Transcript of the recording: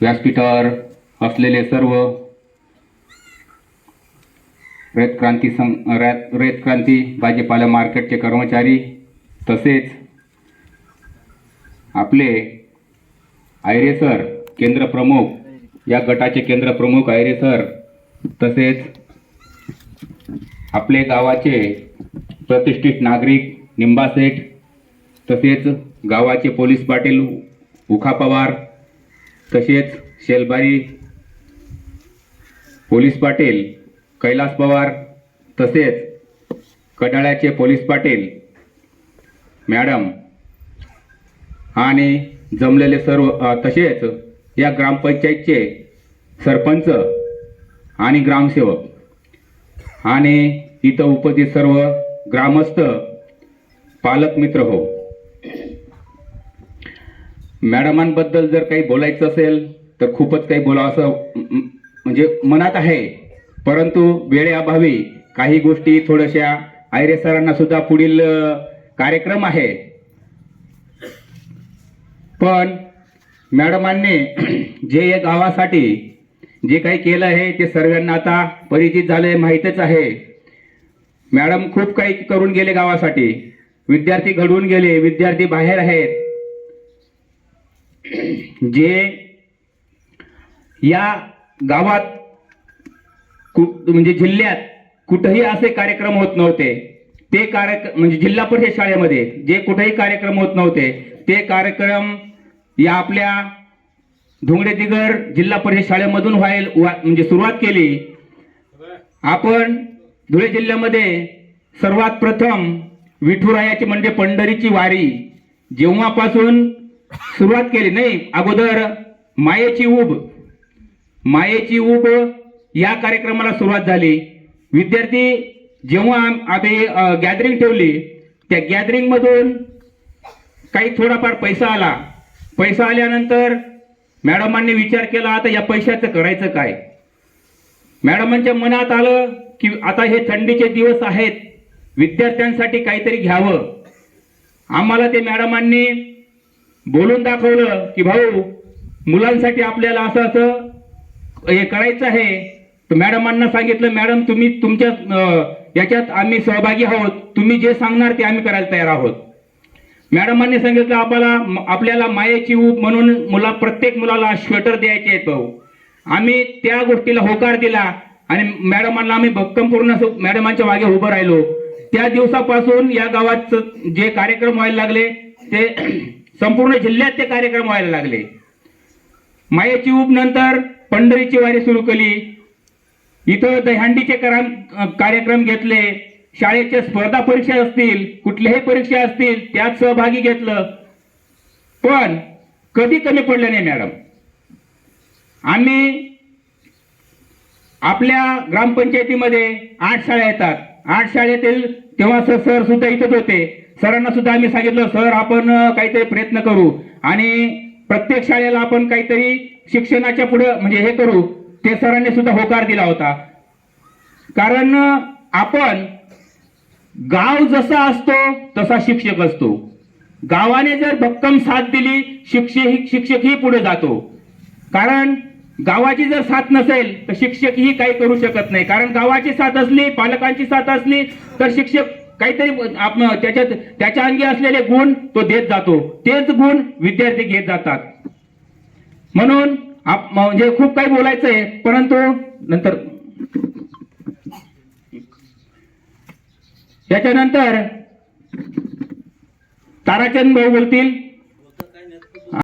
व्यासपीठावर असलेले सर्व रयत क्रांती सं रयत रयत क्रांती भाजीपाला मार्केटचे कर्मचारी तसेच आपले आयरे सर केंद्र प्रमुख या गटाचे केंद्र प्रमुख आयरे सर तसेच आपले गावाचे प्रतिष्ठित नागरिक निंबासेठ तसेच गावाचे पोलीस पाटील उखा पवार तसेच शेलबारी पोलीस पाटील कैलास पवार तसेच कडाळ्याचे पोलीस पाटील मॅडम आणि जमलेले सर्व तसेच या ग्रामपंचायतचे सरपंच आणि ग्रामसेवक आणि इथं उपस्थित सर्व ग्रामस्थ पालक मित्र हो. मॅडमांबद्दल जर काही बोलायचं असेल तर खूपच काही बोलावं असं म्हणजे मनात आहे. परंतु वेळेअभावी काही गोष्टी थोड्याशा आयरे सरांना सुद्धा पुढील कार्यक्रम आहे. पण मॅडमांनी जे या गावासाठी जे काही केलं आहे ते सर्वांना आता परिचित झाले माहीतच आहे. मॅडम खूप काही करून गेले गावासाठी. विद्यार्थी घडवून गेले विद्यार्थी बाहेर आहेत. जे या गावात कु- म्हणजे जिल्ह्यात कुठेही असे कार्यक्रम होत नव्हते ते कार्य म्हणजे जिल्हा परिषद शाळेमध्ये जे कुठेही कार्यक्रम होत नव्हते ते कार्यक्रम या आपल्या धुंगडे दिगर जिल्हा परिषद शाळेमधून व्हायला वा- म्हणजे सुरुवात केली. आपण धुळे जिल्ह्यामध्ये सर्वात प्रथम विठुरायाची म्हणजे पंढरीची वारी. जेव्हापासून सुरुवात केली. नाही अगोदर मायेची उब मायेची उब या कार्यक्रमाला सुरुवात झाली. विद्यार्थी जेव्हा आम- आम्ही गॅदरिंग ठेवली त्या गॅदरिंगमधून काही थोडाफार पैसा आला. पैसा आल्यानंतर मॅडमांनी विचार केला आता या पैशाचं करायचं काय? मॅडमांच्या मनात आलं की आता हे थंडीचे दिवस आहेत. विद्यार्थ्यांसाठी काहीतरी घ्यावं. आम्हाला ते मॅडमांनी बोलून दाखवलं की भाऊ मुलांसाठी आपल्याला असं असं हे करायचं आहे. तर मॅडमांना सांगितलं मॅडम तुम्ही तुमच्या याच्यात आम्ही सहभागी आहोत. तुम्ही जे सांगणार ते आम्ही करायला तयार आहोत. मॅडमांनी सांगितलं आपल्याला आपल्याला मायेची ऊब म्हणून मुला प्रत्येक मुलाला स्वेटर द्यायचे आहेत भाऊ. आम्ही त्या गोष्टीला होकार दिला आणि मॅडमांना आम्ही भक्कमपूर्ण असं मॅडमांच्या मागे उभं राहिलो. त्या दिवसापासून या गावात जे कार्यक्रम व्हायला लागले ते संपूर्ण जिल्ह्यात ते कार्यक्रम व्हायला लागले. मायेची उप नंतर पंढरीची वारी सुरू केली. इथं दहीहंडीचे कार्यक्रम घेतले. शाळेच्या स्पर्धा परीक्षा असतील कुठल्याही परीक्षा असतील त्यात सहभागी घेतलं. पण कधी कमी पडलं नाही मॅडम. आम्ही आपल्या ग्रामपंचायतीमध्ये आठ शाळा येतात. आठ शाळेतील तेव्हा सर सर सुद्धा इथंच होते. सरांना सुद्धा आम्ही सांगितलं सर आपण काहीतरी प्रयत्न करू आणि प्रत्येक शाळेला आपण काहीतरी शिक्षणाच्या पुढे म्हणजे हे करू. ते सरांनी सुद्धा होकार दिला होता. कारण आपण गाव जसा असतो तसा शिक्षक असतो. गावाने जर भक्कम साथ दिली शिक्षक शिक्षकही पुढे जातो. कारण गावाची जर साथ नसेल तर शिक्षकही काही करू शकत नाही. कारण गावाची साथ असली पालकांची साथ असली तर शिक्षक काहीतरी आपण त्याच्यात त्याच्या अंगी असलेले गुण तो देत जातो. तेच गुण विद्यार्थी घेत जातात. म्हणून आप- म्हणजे खूप काही बोलायचं आहे परंतु नंतर त्याच्यानंतर ताराचंद भाऊ बोलतील.